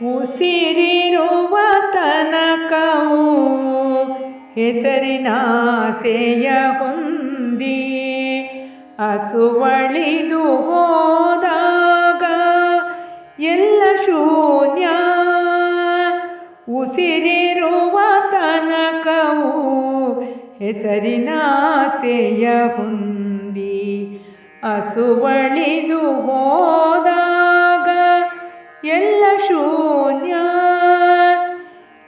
ಉಸಿರಿರುವ ತನಕವು ಹೆಸರಿನಾಸೆಯ ಹೊಂದಿ ಹಸುವಳಿದು ಹೋದಾಗ ಎಲ್ಲ ಶೂನ್ಯ. ಉಸಿರಿರುವ ತನಕವು ಹೆಸರಿನಾಸೆಯ ಹೊಂದಿ ಹಸುವಳಿದು ಹೋದಾಗ ಎಲ್ಲ ಶೂನ್ಯ.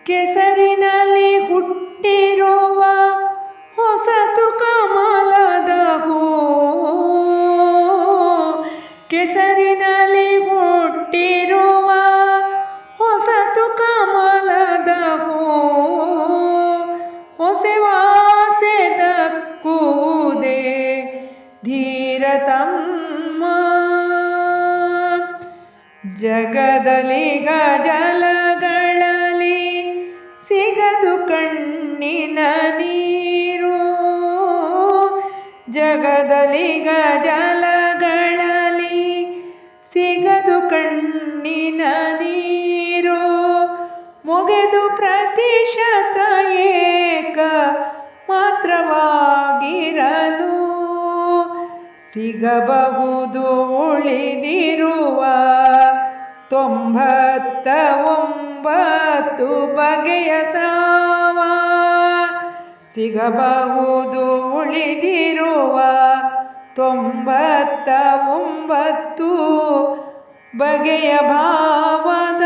ಕೆಸರಿನಲ್ಲಿ ಹುಟ್ಟಿರುವ ಹೊಸತು ಕಮಲದ ಹೂ. ಕೆಸರಿನಲ್ಲಿ ಹುಟ್ಟಿರುವ ಹೊಸತು ಕಮಲದ ಹೂ. ಹೊಸವಾಸೆ ದಕ್ಕುವುದೇ ಧೀರತಮ್ಮ. ಜಗದಲ್ಲಿ ಗಜಲಗಳಲ್ಲಿ ಸಿಗದು ಕಣ್ಣಿನ ನೀರು. ಜಗದಲ್ಲಿ ಗಜಲಗಳಲ್ಲಿ ಸಿಗದು ಕಣ್ಣಿನ ನೀರು. ಮುಗಿದು ಪ್ರತಿಶತ ಏಕ ಮಾತ್ರವಾಗಿರಲು ಸಿಗಬಹುದು ಉಳಿದಿರುವ ತೊಂಬತ್ತ ಒಂಬತ್ತು ಬಗೆಯ ಸ್ರಾವ ಸಿಗಬಹುದು ಉಳಿದಿರುವ ತೊಂಬತ್ತ ಒಂಬತ್ತು ಬಗೆಯ ಭಾವದ